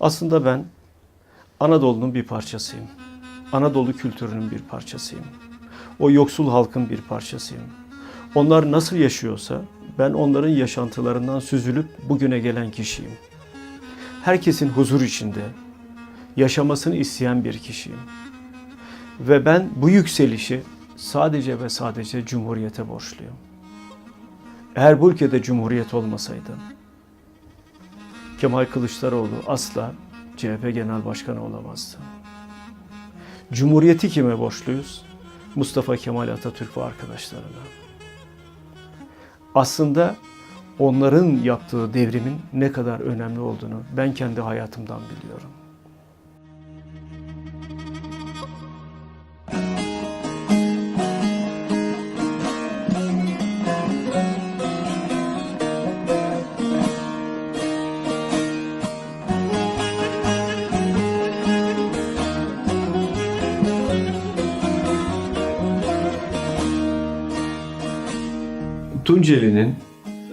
Aslında ben Anadolu'nun bir parçasıyım. Anadolu kültürünün bir parçasıyım. O yoksul halkın bir parçasıyım. Onlar nasıl yaşıyorsa ben onların yaşantılarından süzülüp bugüne gelen kişiyim. Herkesin huzur içinde yaşamasını isteyen bir kişiyim. Ve ben bu yükselişi sadece ve sadece Cumhuriyete borçluyum. Eğer bu ülkede Cumhuriyet olmasaydı Kemal Kılıçdaroğlu asla CHP Genel Başkanı olamazdı. Cumhuriyeti kime borçluyuz? Mustafa Kemal Atatürk ve arkadaşlarına. Aslında onların yaptığı devrimin ne kadar önemli olduğunu ben kendi hayatımdan biliyorum.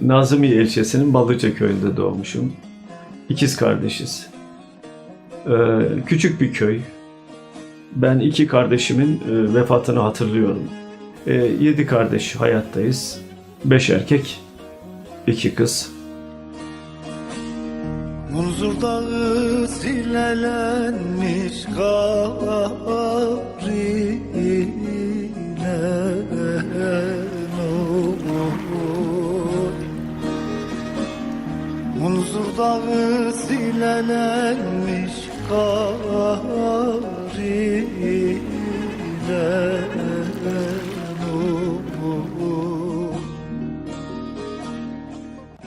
Nazımiye ilçesinin Balıca köyünde doğmuşum. İkiz kardeşiz. Ee, küçük bir köy. Ben iki kardeşimin e, vefatını hatırlıyorum. Ee, yedi kardeş hayattayız. Beş erkek, iki kız. Munzur dağı silelenmiş garilen Munzur dağı silelenmiş garilen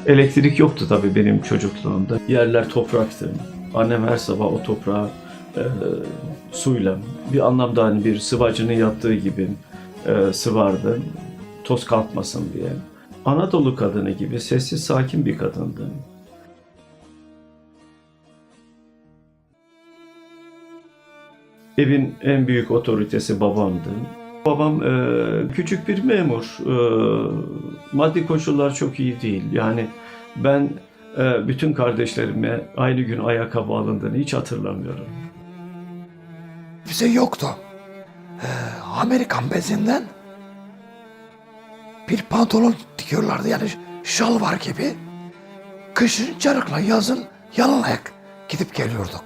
Elektrik yoktu tabii benim çocukluğumda. Yerler topraktı. Annem her sabah o toprağı e, suyla bir anlamda hani bir sıvacının yaptığı gibi e, sıvardı. Toz kalkmasın diye. Anadolu kadını gibi sessiz sakin bir kadındı. Evin en büyük otoritesi babamdı. Babam e, küçük bir memur. E, maddi koşullar çok iyi değil. Yani ben e, bütün kardeşlerime aynı gün ayakkabı alındığını hiç hatırlamıyorum. bize yoktu. Ee, Amerikan bezinden bir pantolon dikiyorlardı yani şal var gibi. Kışın çarıkla yazın yalın ayak gidip geliyorduk.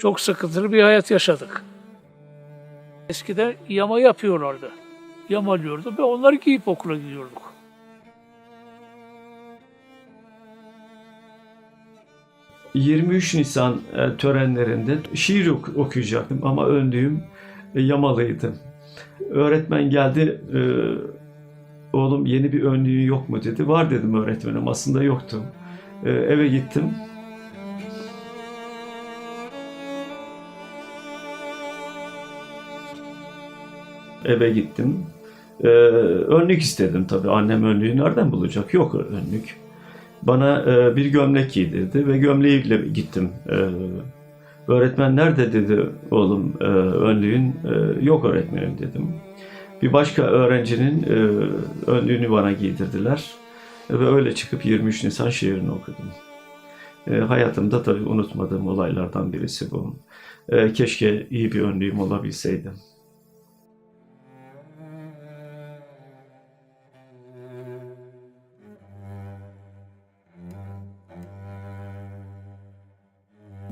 Çok sıkıntılı bir hayat yaşadık. Eskiden yama yapıyorlardı. Yamalıyordu ve onları giyip okula gidiyorduk. Hı. 23 Nisan e, törenlerinde şiir ok- okuyacaktım ama öndüğüm e, yamalıydı. Öğretmen geldi, e, oğlum yeni bir önlüğün yok mu dedi. Var dedim öğretmenim, aslında yoktu. Eve gittim, eve gittim. Ee, önlük istedim tabii. Annem önlüğü nereden bulacak? Yok önlük. Bana e, bir gömlek giydirdi ve gömleğiyle gittim. Ee, öğretmen nerede dedi oğlum e, önlüğün? E, yok öğretmenim dedim. Bir başka öğrencinin e, önlüğünü bana giydirdiler. Ve öyle çıkıp 23 Nisan şiirini okudum. E, hayatımda tabii unutmadığım olaylardan birisi bu. E, keşke iyi bir önlüğüm olabilseydi.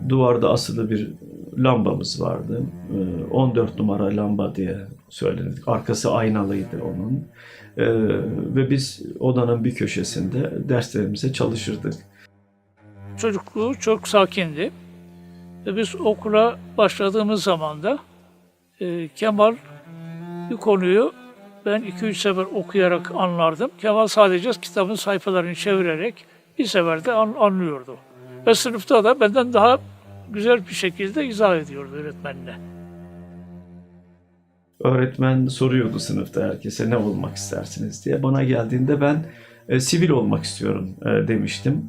Duvarda asılı bir lambamız vardı. Ee, 14 numara lamba diye söyledik. Arkası aynalıydı onun. Ee, Ve biz odanın bir köşesinde derslerimize çalışırdık. Çocukluğu çok sakindi. Biz okula başladığımız zaman da e, Kemal bir konuyu ben 2-3 sefer okuyarak anlardım. Kemal sadece kitabın sayfalarını çevirerek bir seferde an- anlıyordu. Ve sınıfta da benden daha güzel bir şekilde izah ediyordu öğretmenine. Öğretmen soruyordu sınıfta herkese ne olmak istersiniz diye. Bana geldiğinde ben e, sivil olmak istiyorum e, demiştim.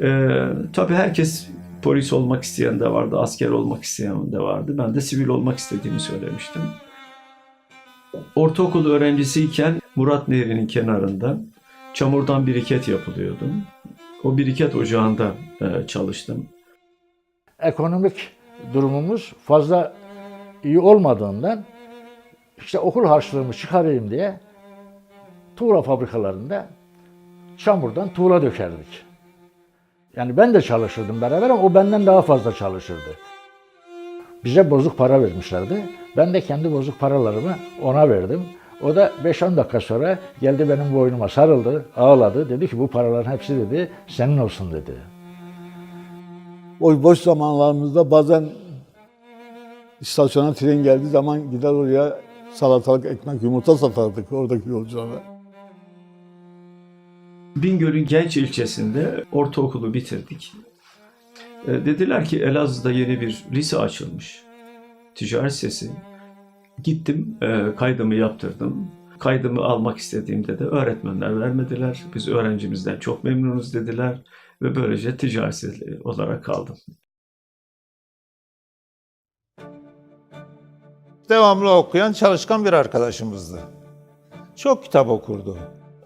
E, tabii herkes Polis olmak isteyen de vardı, asker olmak isteyen de vardı. Ben de sivil olmak istediğimi söylemiştim. Ortaokul öğrencisiyken Murat Nehri'nin kenarında çamurdan biriket yapılıyordu. O biriket ocağında e, çalıştım. ekonomik durumumuz fazla iyi olmadığından işte okul harçlığımı çıkarayım diye tuğla fabrikalarında çamurdan tuğla dökerdik. Yani ben de çalışırdım beraber ama o benden daha fazla çalışırdı. Bize bozuk para vermişlerdi. Ben de kendi bozuk paralarımı ona verdim. O da 5-10 dakika sonra geldi benim boynuma sarıldı, ağladı. Dedi ki bu paraların hepsi dedi senin olsun dedi. O boş zamanlarımızda bazen istasyona tren geldiği zaman gider oraya salatalık, ekmek, yumurta satardık oradaki yolculara. Bingöl'ün Genç ilçesinde ortaokulu bitirdik. E, dediler ki Elazığ'da yeni bir lise açılmış. Ticaret sesi. Gittim, e, kaydımı yaptırdım. Kaydımı almak istediğimde de öğretmenler vermediler. Biz öğrencimizden çok memnunuz dediler. Ve böylece ticaret sesi olarak kaldım. devamlı okuyan çalışkan bir arkadaşımızdı. Çok kitap okurdu.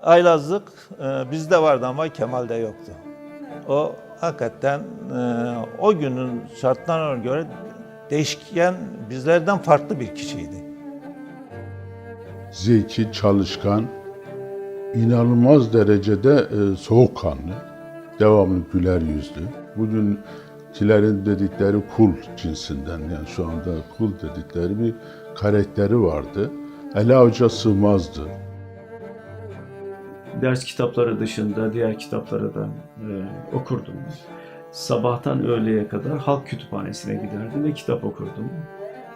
Aylazlık e, bizde vardı ama Kemal'de yoktu. O hakikaten e, o günün şartlarına göre değişken bizlerden farklı bir kişiydi. zeki, çalışkan, inanılmaz derecede e, soğukkanlı, devamlı güler yüzlü. Bugünkülerin dedikleri kul cinsinden yani şu anda kul dedikleri bir karakteri vardı. Ele avuca sığmazdı. Ders kitapları dışında diğer kitapları da e, okurdum. Sabahtan öğleye kadar halk kütüphanesine giderdim ve kitap okurdum.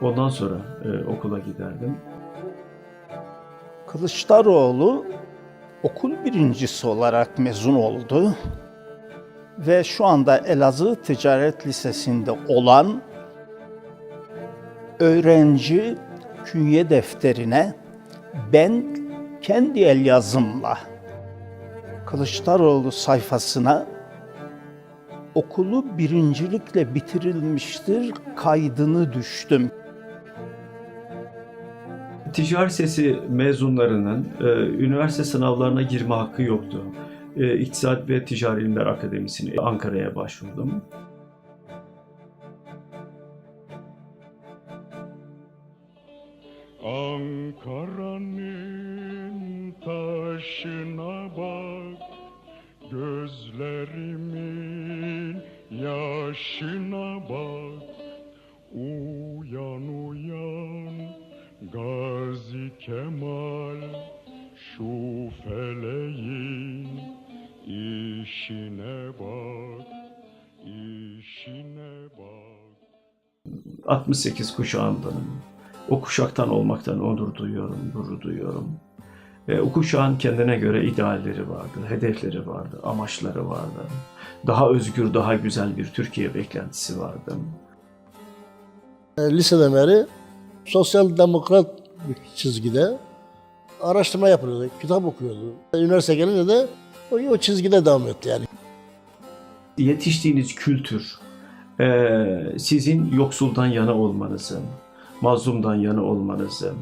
Ondan sonra e, okula giderdim. Kılıçdaroğlu okul birincisi olarak mezun oldu ve şu anda Elazığ Ticaret Lisesi'nde olan öğrenci künye defterine ben kendi el yazımla Kılıçdaroğlu sayfasına okulu birincilikle bitirilmiştir kaydını düştüm. Ticaret Sesi mezunlarının e, üniversite sınavlarına girme hakkı yoktu. E, İktisat ve Ticari İlimler Akademisi'ne Ankara'ya başvurdum. Ankara'nın taşına bak Gözlerimin yaşına bak Uyan uyan Gazi Kemal Şu feleğin işine bak işine bak 68 kuşağındanım. O kuşaktan olmaktan onur duyuyorum, gurur duyuyorum. Ve o kuşağın kendine göre idealleri vardı, hedefleri vardı, amaçları vardı. Daha özgür, daha güzel bir Türkiye beklentisi vardı. E, liseden beri sosyal demokrat bir çizgide araştırma yapıyordu, kitap okuyordu. Üniversite gelince de o, o çizgide devam etti yani. Yetiştiğiniz kültür, eee, sizin yoksuldan yana olmanızı, mazlumdan yana olmanızı,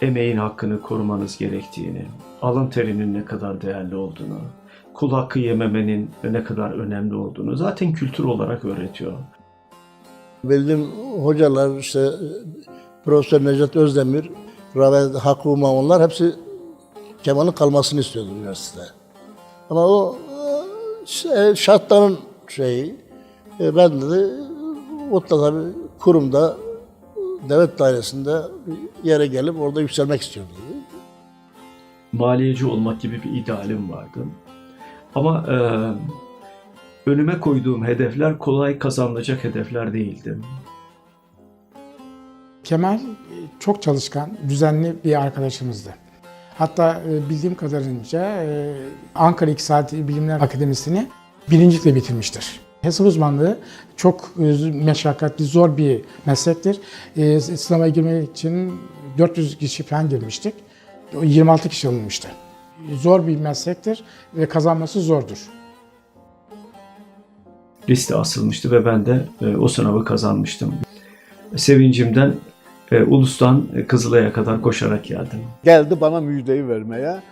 emeğin hakkını korumanız gerektiğini, alın terinin ne kadar değerli olduğunu, kul hakkı yememenin ne kadar önemli olduğunu zaten kültür olarak öğretiyor. Bildiğim hocalar işte e, Profesör Necdet Özdemir, Rahmet Hakkı Umam onlar hepsi Kemal'in kalmasını istiyordu üniversitede. Ama o e, şey, şartların şeyi, e, ben de mutlaka kurumda, devlet dairesinde bir yere gelip orada yükselmek istiyorum dedi. maliyeci olmak gibi bir idealim vardı. Ama e, önüme koyduğum hedefler kolay kazanılacak hedefler değildi. Kemal e, çok çalışkan, düzenli bir arkadaşımızdı. Hatta e, bildiğim kadarınca e, Ankara İktisadi Bilimler Akademisi'ni birincilikle bitirmiştir. Hesap uzmanlığı çok e, meşakkatli, zor bir meslektir. E, Sınava girmek için 400 kişi falan girmiştik. O 26 kişi alınmıştı. Zor bir meslektir ve kazanması zordur. liste asılmıştı ve ben de e, o sınavı kazanmıştım. Sevincimden e, Ulus'tan e, Kızılay'a kadar koşarak geldim. Geldi bana müjdeyi vermeye.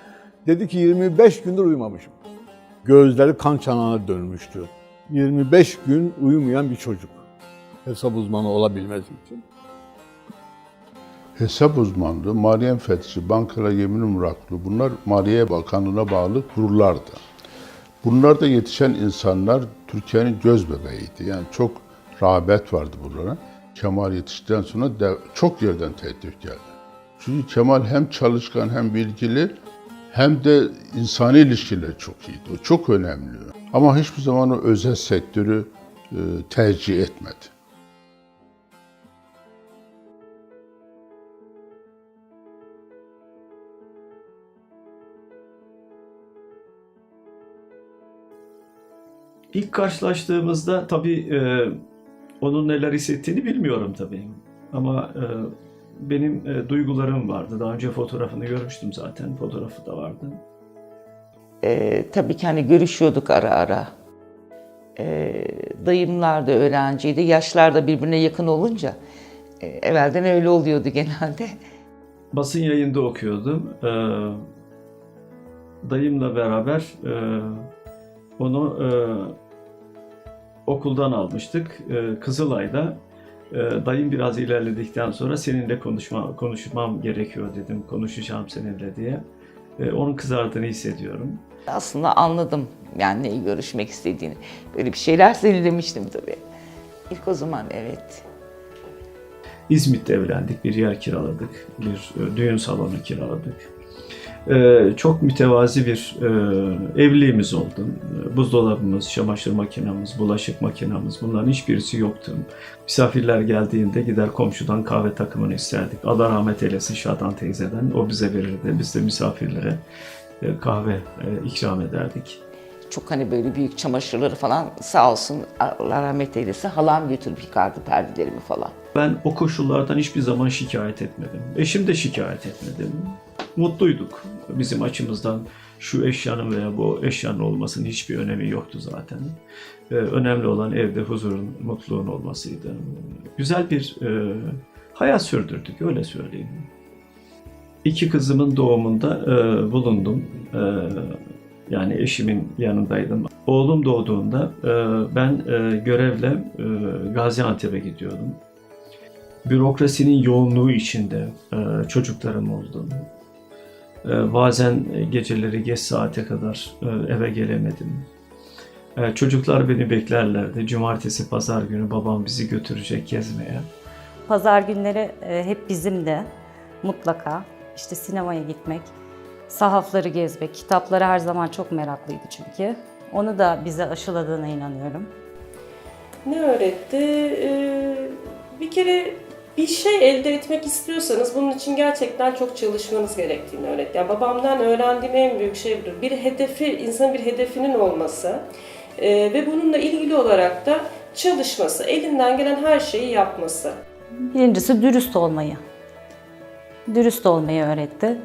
Dedi ki 25 gündür uyumamışım. Gözleri kan çanağına dönmüştü. 25 gün uyumayan bir çocuk. Hesap uzmanı olabilmesi için. Hesap uzmanlığı, maliye müfettişi, bankara yemin muraklı bunlar Maliye Bakanlığı'na bağlı kurullardı. Bunlarda yetişen insanlar Türkiye'nin göz bebeğiydi. Yani çok rağbet vardı bunlara. Kemal yetiştikten sonra de, çok yerden teklif geldi. Çünkü Kemal hem çalışkan hem bilgili hem de insani ilişkiler çok iyiydi. O çok önemli. Ama hiçbir zaman o özel sektörü e, tercih etmedi. İlk karşılaştığımızda tabii e, onun neler hissettiğini bilmiyorum tabii. Ama e, benim e, duygularım vardı. Daha önce fotoğrafını görmüştüm zaten. Fotoğrafı da vardı. Ee, tabii ki hani görüşüyorduk ara ara. Ee, dayımlar da öğrenciydi. Yaşlar da birbirine yakın olunca e, evvelden öyle oluyordu genelde. Basın yayında okuyordum. E, dayımla beraber e, onu e, okuldan almıştık. E, Kızılay'da e, dayım biraz ilerledikten sonra seninle konuşma, konuşmam gerekiyor dedim. Konuşacağım seninle diye. E, onun kızardığını hissediyorum. Aslında anladım yani neyi görüşmek istediğini. Böyle bir şeyler demiştim tabii. İlk o zaman evet. İzmit'te evlendik, bir yer kiraladık, bir e, düğün salonu kiraladık. E, çok mütevazi bir e, evliliğimiz oldu. E, Buzdolabımız, çamaşır makinamız, bulaşık makinamız bunların hiçbirisi yoktu. Misafirler geldiğinde gider komşudan kahve takımını isterdik. Allah rahmet eylesin Şadan teyzeden. O bize verirdi. Biz de misafirlere e, kahve e, ikram ederdik. Çok hani böyle büyük çamaşırları falan sağ olsun Allah rahmet eylesin halam götürüp yıkardı perdelerimi falan. Ben o koşullardan hiçbir zaman şikayet etmedim. Eşim de şikayet etmedim. Mutluyduk. Bizim açımızdan şu eşyanın veya bu eşyanın olmasının hiçbir önemi yoktu zaten. Ee, önemli olan evde huzurun, mutluluğun olmasıydı. Güzel bir e, hayat sürdürdük, öyle söyleyeyim. İki kızımın doğumunda e, bulundum. E, yani eşimin yanındaydım. Oğlum doğduğunda e, ben e, görevle e, Gaziantep'e gidiyordum. Bürokrasinin yoğunluğu içinde e, çocuklarım oldu. E, bazen geceleri geç saate kadar e, eve gelemedim. E, çocuklar beni beklerlerdi. Cumartesi, pazar günü babam bizi götürecek gezmeye. Pazar günleri e, hep bizimde mutlaka. İşte sinemaya gitmek, sahafları gezmek, kitaplara her zaman çok meraklıydı çünkü. Onu da bize aşıladığına inanıyorum. Ne öğretti? Ee, bir kere bir şey elde etmek istiyorsanız bunun için gerçekten çok çalışmanız gerektiğini öğretti. Yani babamdan öğrendiğim en büyük şey budur. Bir hedefi, insanın bir hedefinin olması ee, ve bununla ilgili olarak da çalışması, elinden gelen her şeyi yapması. Birincisi dürüst olmayı. Dürüst olmayı öğretti.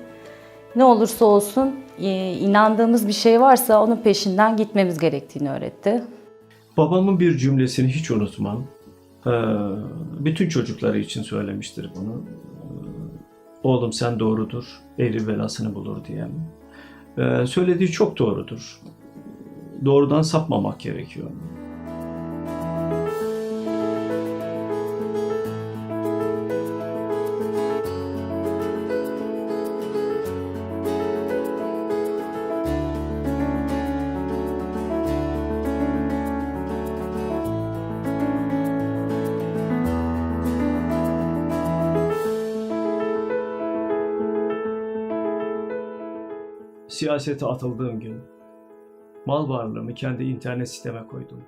Ne olursa olsun e, inandığımız bir şey varsa onun peşinden gitmemiz gerektiğini öğretti. Babamın bir cümlesini hiç unutmam. Ee, bütün çocukları için söylemiştir bunu. Ee, Oğlum sen doğrudur, eğri belasını bulur diye. Ee, söylediği çok doğrudur. Doğrudan sapmamak gerekiyor. Siyasete atıldığım gün mal varlığımı kendi internet siteme koydum.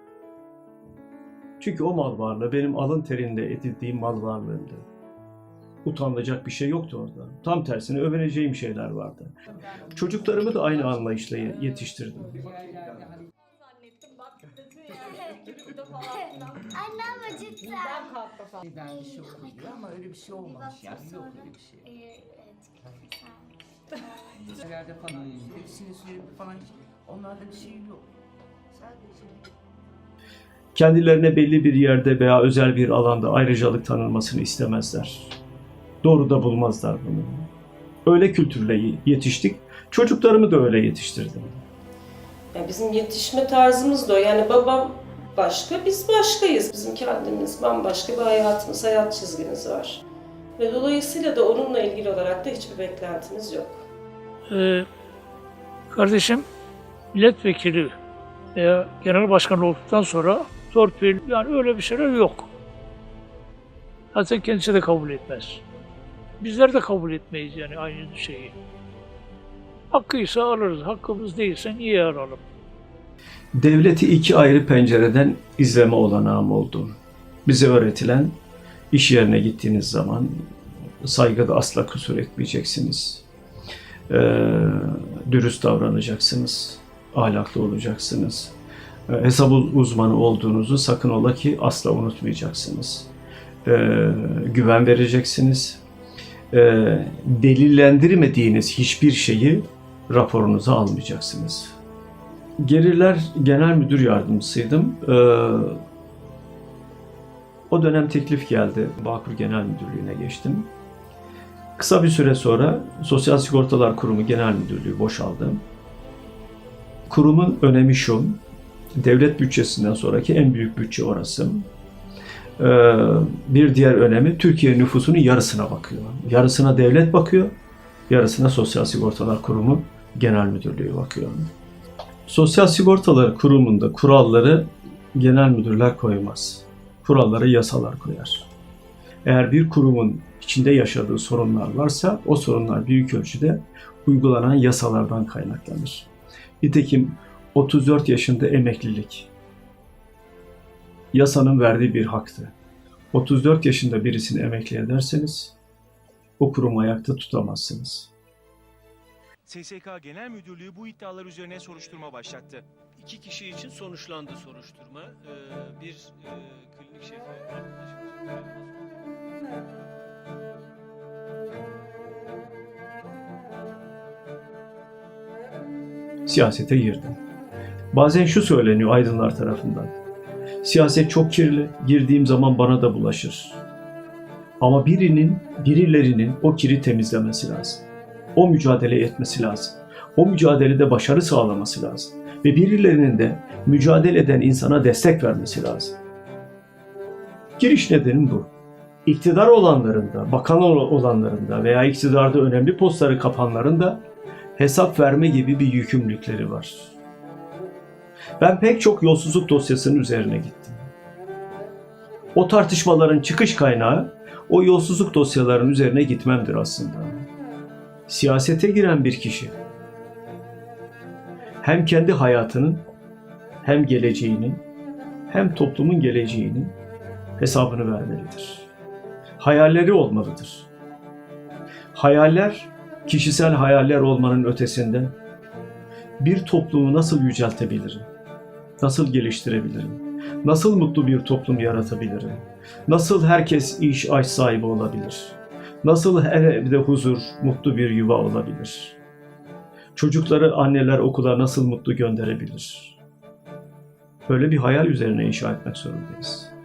Çünkü o mal varlığı benim alın terinde edindiğim mal varlığımdı. Utanılacak bir şey yoktu orada. Tam tersine övüneceğim şeyler vardı. Çocuklarımı da aynı anlayışla yetiştirdim. Anne ama cidden. Ben bir şey oluyor ama öyle bir şey olmamış yani yok öyle bir şey. Yerlerde falan hepsini sürekli falan onlarda bir şey yok. Sadece Kendilerine belli bir yerde veya özel bir alanda ayrıcalık tanınmasını istemezler. Doğru da bulmazlar bunu. Öyle kültürle yetiştik. Çocuklarımı da öyle yetiştirdim. Yani bizim yetişme tarzımız da o. Yani babam başka, biz başkayız. Bizim kendimiz bambaşka bir hayatımız, hayat çizgimiz var. Ve dolayısıyla da onunla ilgili olarak da hiçbir beklentimiz yok. Ee, kardeşim milletvekili veya genel başkan olduktan sonra torpil yani öyle bir şeyler yok. Zaten kendisi de kabul etmez. Bizler de kabul etmeyiz yani aynı şeyi. Hakkıysa alırız, hakkımız değilse niye alalım? Devleti iki ayrı pencereden izleme olanağım oldu. Bize öğretilen iş yerine gittiğiniz zaman saygıda asla kusur etmeyeceksiniz. Ee, dürüst davranacaksınız. Ahlaklı olacaksınız. Ee, hesap uzmanı olduğunuzu sakın ola ki asla unutmayacaksınız. Ee, güven vereceksiniz. Ee, delillendirmediğiniz hiçbir şeyi raporunuza almayacaksınız. Gelirler Genel Müdür Yardımcısıydım. Ee, o dönem teklif geldi. Bağkur Genel Müdürlüğü'ne geçtim. Kısa bir süre sonra Sosyal Sigortalar Kurumu Genel Müdürlüğü boşaldı. Kurumun önemi şu, devlet bütçesinden sonraki en büyük bütçe orası. Ee, bir diğer önemi Türkiye nüfusunun yarısına bakıyor. Yarısına devlet bakıyor, yarısına Sosyal Sigortalar Kurumu Genel Müdürlüğü bakıyor. Sosyal Sigortalar Kurumu'nda kuralları genel müdürler koymaz. Kuralları yasalar koyar. Eğer bir kurumun içinde yaşadığı sorunlar varsa o sorunlar büyük ölçüde uygulanan yasalardan kaynaklanır. Nitekim 34 yaşında emeklilik yasanın verdiği bir haktı. 34 yaşında birisini emekli ederseniz o kurumu ayakta tutamazsınız. SSK Genel Müdürlüğü bu iddialar üzerine soruşturma başlattı. İki kişi için sonuçlandı soruşturma. Ee, bir e, klinik şefi siyasete girdim. Bazen şu söyleniyor aydınlar tarafından. Siyaset çok kirli, girdiğim zaman bana da bulaşır. Ama birinin, birilerinin o kiri temizlemesi lazım. O mücadele etmesi lazım. O mücadelede başarı sağlaması lazım. Ve birilerinin de mücadele eden insana destek vermesi lazım. Giriş nedenim bu. İktidar olanların da, bakan olanların da veya iktidarda önemli postları kapanların da hesap verme gibi bir yükümlülükleri var. Ben pek çok yolsuzluk dosyasının üzerine gittim. O tartışmaların çıkış kaynağı o yolsuzluk dosyalarının üzerine gitmemdir aslında. Siyasete giren bir kişi hem kendi hayatının hem geleceğinin hem toplumun geleceğinin hesabını vermelidir. Hayalleri olmalıdır. Hayaller kişisel hayaller olmanın ötesinde bir toplumu nasıl yüceltebilirim? Nasıl geliştirebilirim? Nasıl mutlu bir toplum yaratabilirim? Nasıl herkes iş aş sahibi olabilir? Nasıl her evde huzur, mutlu bir yuva olabilir? Çocukları anneler okula nasıl mutlu gönderebilir? Böyle bir hayal üzerine inşa etmek zorundayız.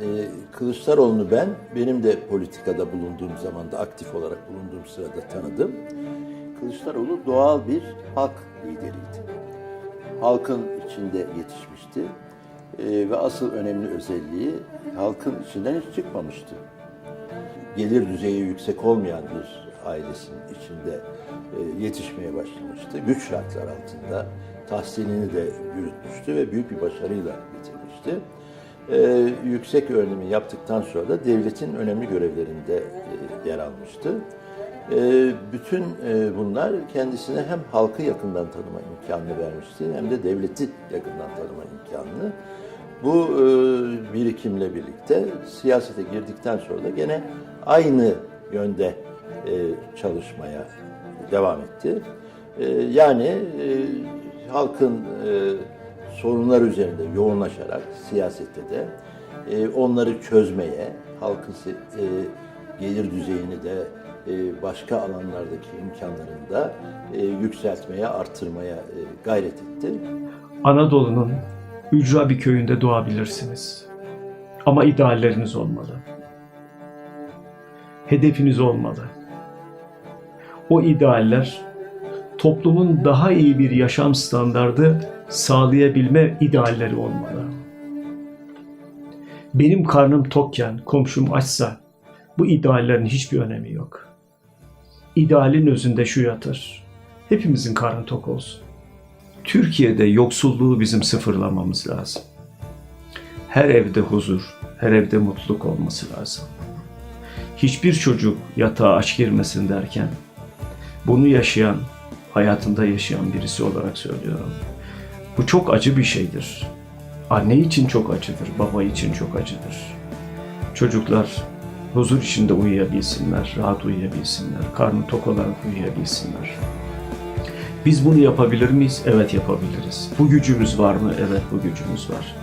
Ee, Kılıçdaroğlu'nu ben, benim de politikada bulunduğum zaman da aktif olarak bulunduğum sırada tanıdım. Kılıçdaroğlu doğal bir halk lideriydi. Halkın içinde yetişmişti Ee, ve asıl önemli özelliği halkın içinden hiç çıkmamıştı. Gelir düzeyi yüksek olmayan bir ailesinin içinde e, yetişmeye başlamıştı. Güç şartlar altında tahsilini de yürütmüştü ve büyük bir başarıyla bitirmişti. Ee, yüksek öğrenimi yaptıktan sonra da devletin önemli görevlerinde e, yer almıştı. Ee, bütün e, bunlar kendisine hem halkı yakından tanıma imkanını vermişti hem de devleti yakından tanıma imkanını. Bu e, birikimle birlikte siyasete girdikten sonra da gene aynı yönde e, çalışmaya devam etti. E, yani e, halkın e, sorunlar üzerinde yoğunlaşarak siyasette de e, onları çözmeye, halkın e, gelir düzeyini de e, başka alanlardaki imkanlarını da e, yükseltmeye, artırmaya e, gayret etti. Anadolu'nun ücra bir köyünde doğabilirsiniz. Ama idealleriniz olmalı. Hedefiniz olmalı. O idealler toplumun daha iyi bir yaşam standardı sağlayabilme idealleri olmalı. Benim karnım tokken komşum açsa bu ideallerin hiçbir önemi yok. İdealin özünde şu yatır. Hepimizin karnı tok olsun. Türkiye'de yoksulluğu bizim sıfırlamamız lazım. Her evde huzur, her evde mutluluk olması lazım. Hiçbir çocuk yatağa aç girmesin derken bunu yaşayan, hayatında yaşayan birisi olarak söylüyorum. Bu çok acı bir şeydir. Anne için çok acıdır, baba için çok acıdır. Çocuklar huzur içinde uyuyabilsinler, rahat uyuyabilsinler, karnı tok olarak uyuyabilsinler. Biz bunu yapabilir miyiz? Evet yapabiliriz. Bu gücümüz var mı? Evet bu gücümüz var.